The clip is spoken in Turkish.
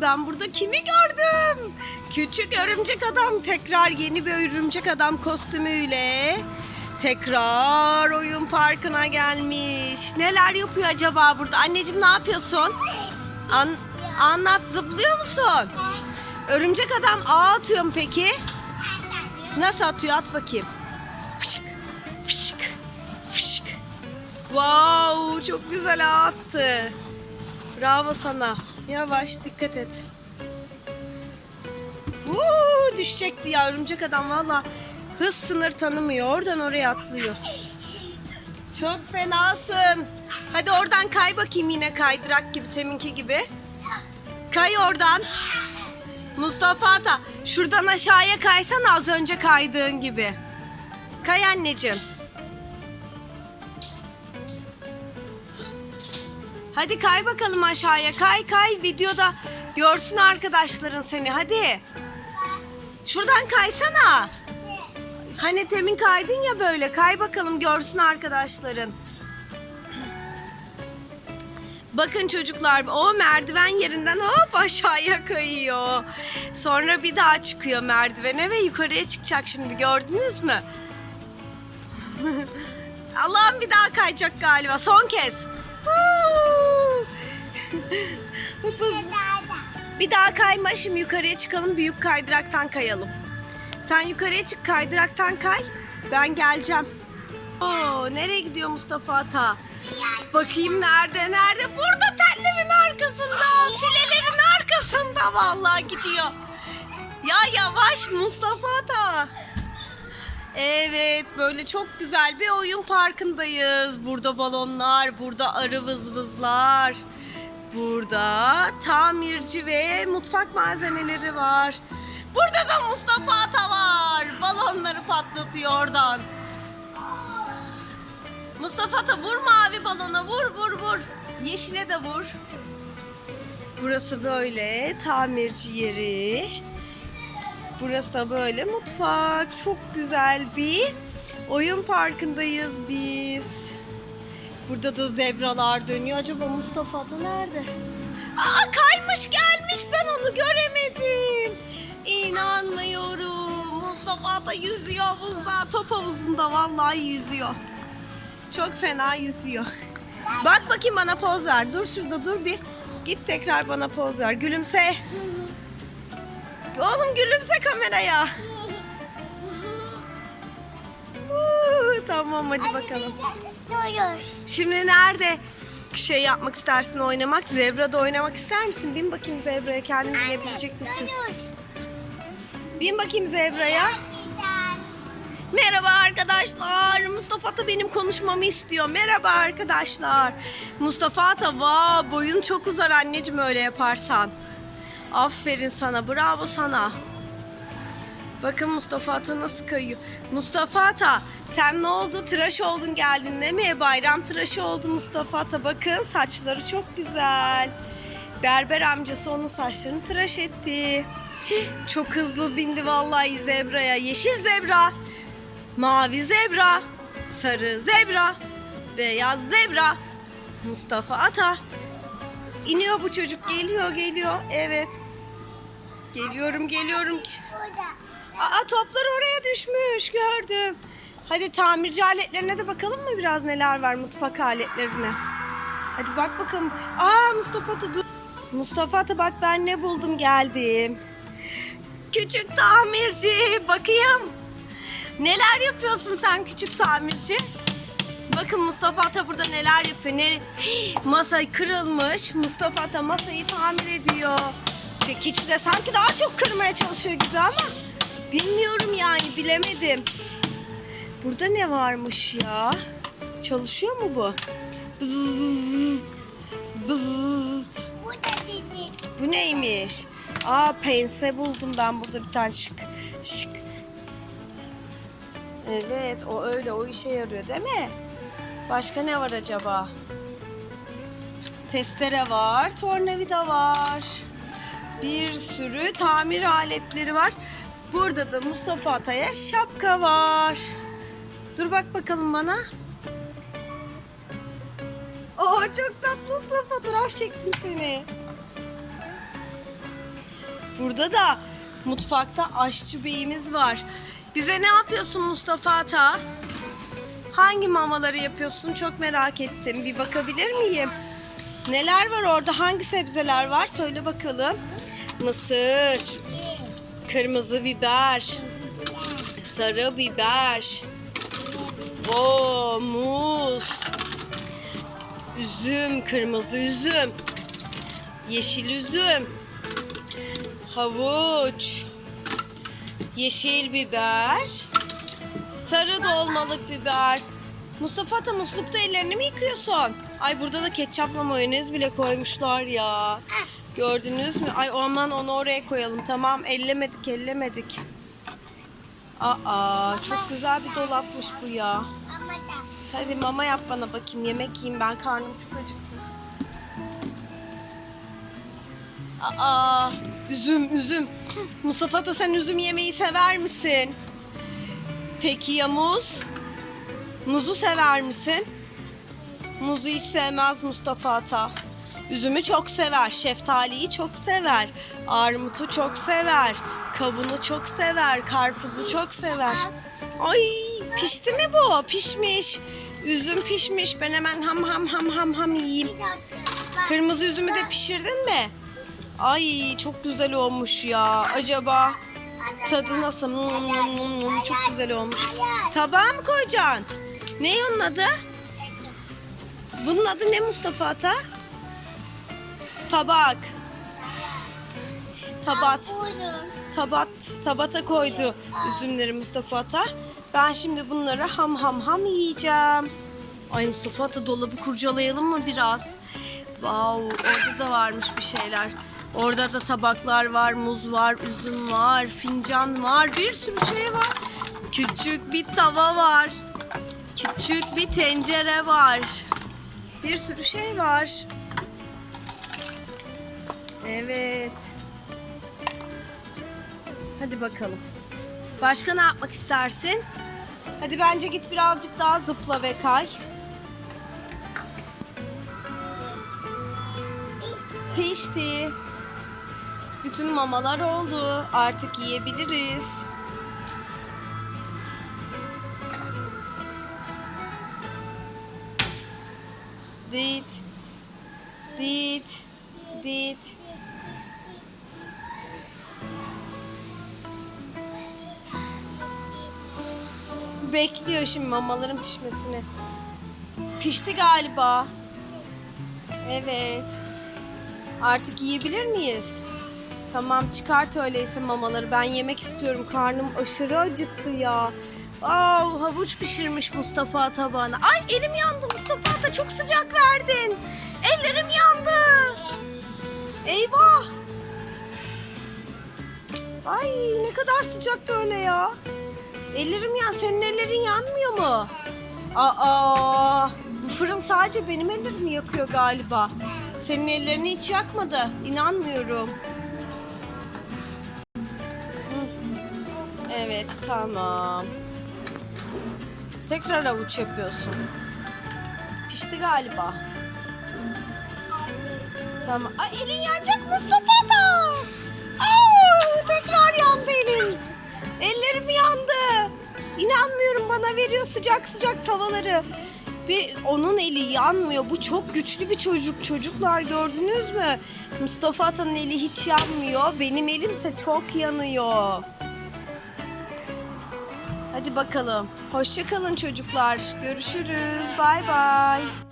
ben burada kimi gördüm? Küçük örümcek adam tekrar yeni bir örümcek adam kostümüyle tekrar oyun parkına gelmiş. Neler yapıyor acaba burada? Anneciğim ne yapıyorsun? An- anlat zıplıyor musun? Örümcek adam ağ atıyor mu peki? Nasıl atıyor? At bakayım. Fışık, fışık, fışık. Wow, çok güzel attı. Bravo sana. Yavaş, dikkat et. Uuu, düşecekti ya örümcek adam valla. Hız sınır tanımıyor. Oradan oraya atlıyor. Çok fenasın. Hadi oradan kay bakayım yine kaydırak gibi teminki gibi. Kay oradan. Mustafa Ata şuradan aşağıya kaysana az önce kaydığın gibi. Kay anneciğim. Hadi kay bakalım aşağıya. Kay kay videoda görsün arkadaşların seni. Hadi. Şuradan kaysana. Hani temin kaydın ya böyle. Kay bakalım görsün arkadaşların. Bakın çocuklar o merdiven yerinden hop aşağıya kayıyor. Sonra bir daha çıkıyor merdivene ve yukarıya çıkacak şimdi gördünüz mü? Allah'ım bir daha kayacak galiba. Son kez. Huu! Hız- bir daha kayma şimdi yukarıya çıkalım büyük kaydıraktan kayalım. Sen yukarıya çık kaydıraktan kay. Ben geleceğim. Oo, nereye gidiyor Mustafa Ata? Bakayım nerede nerede? Burada tellerin arkasında, filelerin arkasında vallahi gidiyor. Ya yavaş Mustafa Ata. Evet böyle çok güzel bir oyun parkındayız. Burada balonlar, burada arı vızvızlar. Burada tamirci ve mutfak malzemeleri var. Burada da Mustafa Ata var. Balonları patlatıyor oradan. Mustafa Ata vur mavi balona vur vur vur. Yeşile de vur. Burası böyle tamirci yeri. Burası da böyle mutfak. Çok güzel bir oyun parkındayız biz. Burada da zebralar dönüyor. Acaba Mustafa Ata nerede? Aa kaymış gelmiş ben onu göremedim. İnanmıyorum. Mustafa Ata yüzüyor havuzda. Top havuzunda vallahi yüzüyor. Çok fena yüzüyor. Bak bakayım bana poz ver. Dur şurada dur bir. Git tekrar bana poz ver. Gülümse. Oğlum gülümse kameraya. Tamam hadi bakalım. Şimdi nerede şey yapmak istersin oynamak? Zebra'da oynamak ister misin? Bin bakayım zebraya kendin binebilecek misin? Bin bakayım zebraya. Merhaba arkadaşlar. Mustafa Ata benim konuşmamı istiyor. Merhaba arkadaşlar. Mustafa Ata vaa boyun çok uzar anneciğim öyle yaparsan. Aferin sana. Bravo sana. Bakın Mustafa Ata nasıl kayıyor. Mustafa Ata sen ne oldu? Tıraş oldun geldin değil mi? Bayram tıraşı oldu Mustafa Ata. Bakın saçları çok güzel. Berber amcası onun saçlarını tıraş etti. Çok hızlı bindi vallahi zebraya. Yeşil zebra, mavi zebra, sarı zebra, beyaz zebra. Mustafa Ata. İniyor bu çocuk. Geliyor, geliyor. Evet. Geliyorum, geliyorum. Burada. Aa toplar oraya düşmüş gördüm. Hadi tamirci aletlerine de bakalım mı biraz neler var mutfak aletlerine. Hadi bak bakalım. Aa Mustafa Ata dur. Mustafa Ata bak ben ne buldum geldim. Küçük tamirci bakayım. Neler yapıyorsun sen küçük tamirci? Bakın Mustafa Ata burada neler yapıyor. Ne? Masa kırılmış. Mustafa Ata masayı tamir ediyor. Çekiçle sanki daha çok kırmaya çalışıyor gibi ama bilmiyorum yani bilemedim. Burada ne varmış ya? Çalışıyor mu bu? Bzzz, bzzz. Burada dedi. Bu neymiş? Aa pense buldum ben burada bir tane şık. Şık. Evet o öyle o işe yarıyor değil mi? Başka ne var acaba? Testere var, tornavida var. Bir sürü tamir aletleri var. Burada da Mustafa Atay'a şapka var. Dur bak bakalım bana. Oo çok tatlısın. Fotoğraf çektim seni. Burada da mutfakta aşçı beyimiz var. Bize ne yapıyorsun Mustafa Ata? Hangi mamaları yapıyorsun? Çok merak ettim. Bir bakabilir miyim? Neler var orada? Hangi sebzeler var? Söyle bakalım. Mısır, kırmızı biber, sarı biber, o muz, üzüm, kırmızı üzüm, yeşil üzüm, havuç, yeşil biber, sarı dolmalık biber. Mustafa da muslukta ellerini mi yıkıyorsun? Ay burada da ketçapla mayonez bile koymuşlar ya. Gördünüz mü? Ay aman onu oraya koyalım. Tamam ellemedik ellemedik. Aa çok güzel bir dolapmış bu ya. Hadi mama yap bana bakayım. Yemek yiyeyim ben karnım çok acıktı. Aa üzüm üzüm. Mustafa da sen üzüm yemeyi sever misin? Peki ya muz? Muzu sever misin? Muzu hiç sevmez Mustafa Ata. Üzümü çok sever, şeftaliyi çok sever, armutu çok sever, kavunu çok sever, karpuzu çok sever. Ay pişti mi bu? Pişmiş. Üzüm pişmiş. Ben hemen ham ham ham ham ham yiyeyim. Kırmızı üzümü de pişirdin mi? Ay çok güzel olmuş ya. Acaba tadı nasıl? Çok güzel olmuş. Tabağa mı koyacaksın? Ne onun adı? Bunun adı ne Mustafa Ata? Tabak. Tabat. Tabat. Tabata koydu üzümleri Mustafa Ata. Ben şimdi bunları ham ham ham yiyeceğim. Ay Mustafa Ata dolabı kurcalayalım mı biraz? Wow, orada da varmış bir şeyler. Orada da tabaklar var, muz var, üzüm var, fincan var, bir sürü şey var. Küçük bir tava var. Küçük bir tencere var. Bir sürü şey var. Evet. Hadi bakalım. Başka ne yapmak istersin? Hadi bence git birazcık daha zıpla ve kay. Pişti. Bütün mamalar oldu. Artık yiyebiliriz. Dit. Bekliyor şimdi mamaların pişmesini. Pişti galiba. Evet. Artık yiyebilir miyiz? Tamam çıkart öyleyse mamaları. Ben yemek istiyorum. Karnım aşırı acıktı ya. Aa, havuç pişirmiş Mustafa tabağına. Ay elim yandı Mustafa Ata çok sıcak verdin. Ellerim yandı. Eyvah. Ay ne kadar sıcaktı öyle ya. Ellerim yan. Senin ellerin yanmıyor mu? Aa, bu fırın sadece benim ellerimi yakıyor galiba. Senin ellerini hiç yakmadı. İnanmıyorum. Evet, tamam. Tekrar avuç yapıyorsun. Pişti galiba. Tamam. Ay elin yanacak Mustafa da. Aa, tekrar yandı elin. Ellerim yandı. İnanmıyorum bana veriyor sıcak sıcak tavaları. Bir onun eli yanmıyor. Bu çok güçlü bir çocuk. Çocuklar gördünüz mü? Mustafa Atan'ın eli hiç yanmıyor. Benim elimse çok yanıyor. Hadi bakalım. Hoşça kalın çocuklar. Görüşürüz. Bay bay.